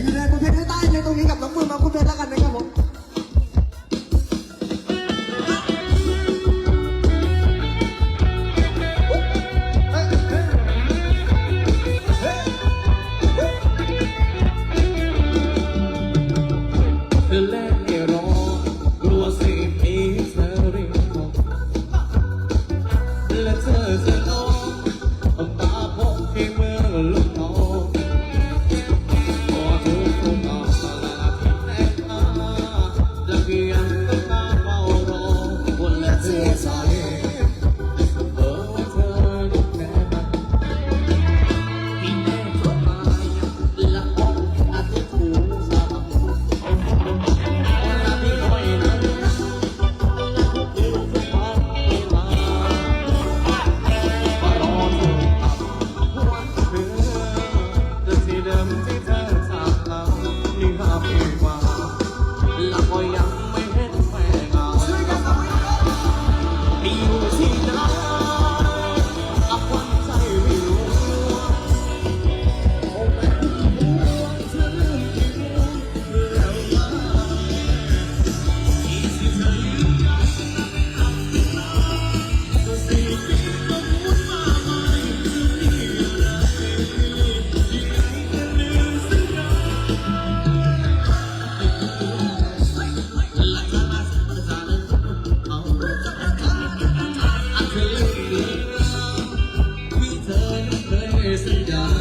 ยวอยู่ในประเทศใต้เลยตรงนี้กับน้องมือมาคุณเพลงแล้วกันนะครับผมและเธอจะ the and dawn.